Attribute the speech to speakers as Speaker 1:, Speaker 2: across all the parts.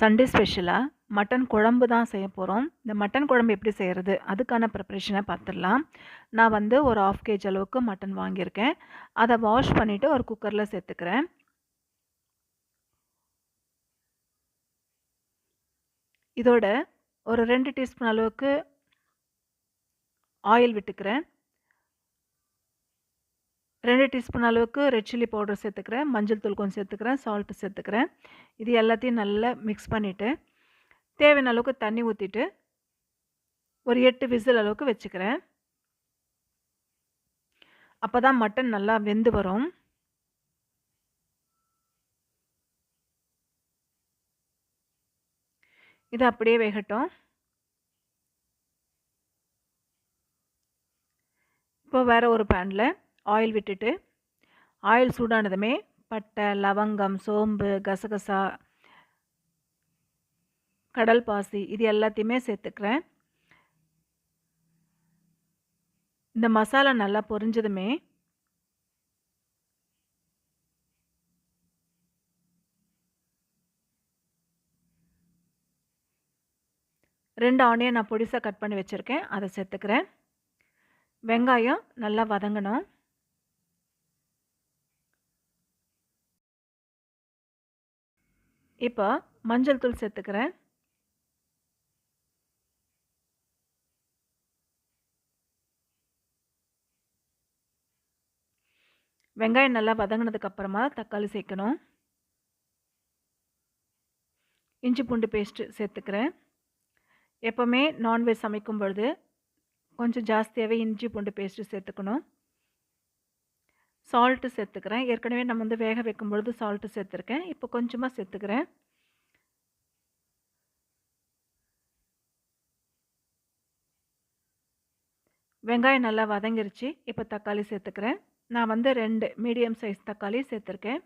Speaker 1: Sunday ஸ்பெஷலாக mutton குழம்பு தான் செய்ய போகிறோம் இந்த மட்டன் குழம்பு எப்படி செய்கிறது அதுக்கான ப்ரிப்ரேஷனை பார்த்துடலாம் நான் வந்து ஒரு ஆஃப் கேஜ் அளவுக்கு மட்டன் வாங்கியிருக்கேன். அதை வாஷ் பண்ணிவிட்டு ஒரு குக்கரில் சேர்த்துக்கிறேன். இதோட ஒரு ரெண்டு டீஸ்பூன் அளவுக்கு ஆயில் விட்டுக்கிறேன். ரெண்டு டீஸ்பூன் அளவுக்கு ரெட் சில்லி பவுடர் சேர்த்துக்கிறேன். மஞ்சள் தூள் கொஞ்சம் சேர்த்துக்கிறேன். சால்ட்டு சேர்த்துக்கிறேன். இது எல்லாத்தையும் நல்லா மிக்ஸ் பண்ணிவிட்டு தேவையான அளவுக்கு தண்ணி ஊற்றிட்டு ஒரு எட்டு விசில் அளவுக்கு வச்சுக்கிறேன். அப்போ தான் மட்டன் நல்லா வெந்து வரும். இது அப்படியே வேகட்டும். இப்போ வேறு ஒரு பேனில் ஆயில் விட்டுட்டு ஆயில் சூடானதுமே பட்டை லவங்கம் சோம்பு கசகசா கடல் பாசி இது எல்லாத்தையுமே சேர்த்துக்கிறேன். இந்த மசாலா நல்லா பொரிஞ்சதுமே ரெண்டு ஆனியன் நான் பொடிசாக கட் பண்ணி வச்சுருக்கேன் அதை சேர்த்துக்கிறேன். வெங்காயம் நல்லா வதங்கணும். இப்போ மஞ்சள் தூள் சேர்த்துக்கிறேன். வெங்காயம் நல்லா வதங்கினதுக்கு அப்புறமா தக்காளி சேர்க்கணும். இஞ்சி பூண்டு பேஸ்ட்டு சேர்த்துக்கிறேன். எப்போவுமே நான்வெஜ் சமைக்கும் பொழுது கொஞ்சம் ஜாஸ்தியாகவே இஞ்சி பூண்டு பேஸ்ட்டு சேர்த்துக்கணும். சால்ட்டு சேர்த்துக்கிறேன். ஏற்கனவே நம்ம வந்து வேக வைக்கும் பொழுது சால்ட்டு சேர்த்துருக்கேன். இப்போ கொஞ்சமாக சேர்த்துக்கிறேன். வெங்காயம் நல்லா வதங்கிருச்சு. இப்போ தக்காளி சேர்த்துக்கிறேன். நான் வந்து ரெண்டு மீடியம் சைஸ் தக்காளி சேர்த்துருக்கேன்.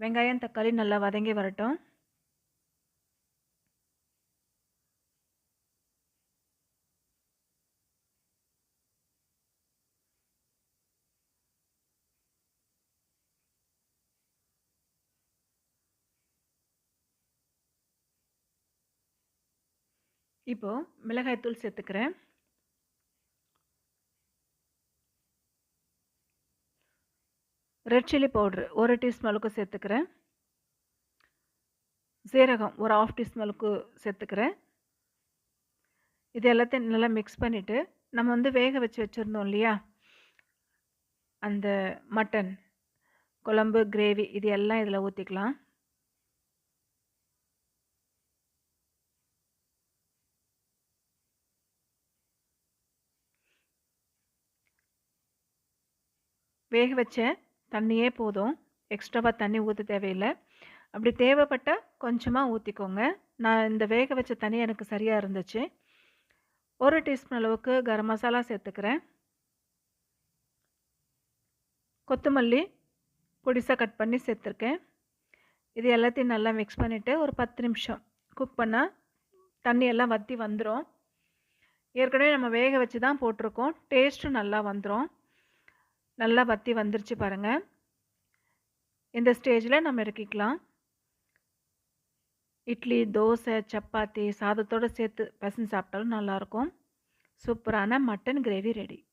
Speaker 1: வெங்காயம் தக்காளி நல்லா வதங்கி வரட்டும். இப்போது மிளகாய்த்தூள் சேர்த்துக்கிறேன். ரெட் சில்லி பவுட்ரு ஒரு டீஸ்பூன் அளவுக்கு சேர்த்துக்கிறேன். சீரகம் ஒரு ஆஃப் டீஸ்பூன் அளவுக்கு சேர்த்துக்கிறேன். இது எல்லாத்தையும் நல்லா மிக்ஸ் பண்ணிவிட்டு நம்ம வந்து வேக வச்சு வச்சுருந்தோம் இல்லையா? அந்த மட்டன் குழம்பு கிரேவி இது எல்லாம் இதில் ஊற்றிக்கலாம் வேக வச்ச தண்ணியே போதும். எக்ஸ்ட்ராவாக தண்ணி ஊற்ற தேவையில்லை. அப்படி தேவைப்பட்டால் கொஞ்சமாக ஊற்றிக்கோங்க நான் இந்த வேக வச்ச தண்ணி எனக்கு சரியாக இருந்துச்சு. ஒரு டீஸ்பூன் அளவுக்கு கரம் மசாலா சேர்த்துக்கிறேன். கொத்தமல்லி பொடிசாக கட் பண்ணி சேர்த்துருக்கேன். இது எல்லாத்தையும் நல்லா மிக்ஸ் பண்ணிவிட்டு ஒரு பத்து நிமிஷம் குக் பண்ணால் தண்ணி எல்லாம் வற்றி வந்துடும் ஏற்கனவே நம்ம வேக வச்சு தான் போட்டிருக்கோம் டேஸ்ட்டும் நல்லா வந்துடும் நல்லா வற்றி வந்துருச்சு பாருங்கள் இந்த ஸ்டேஜில் நம்ம இறக்கிக்கலாம். இட்லி தோசை சப்பாத்தி சாதத்தோடு சேர்த்து பசங்க சாப்பிட்டாலும் நல்லாயிருக்கும் சூப்பரான மட்டன் கிரேவி ரெடி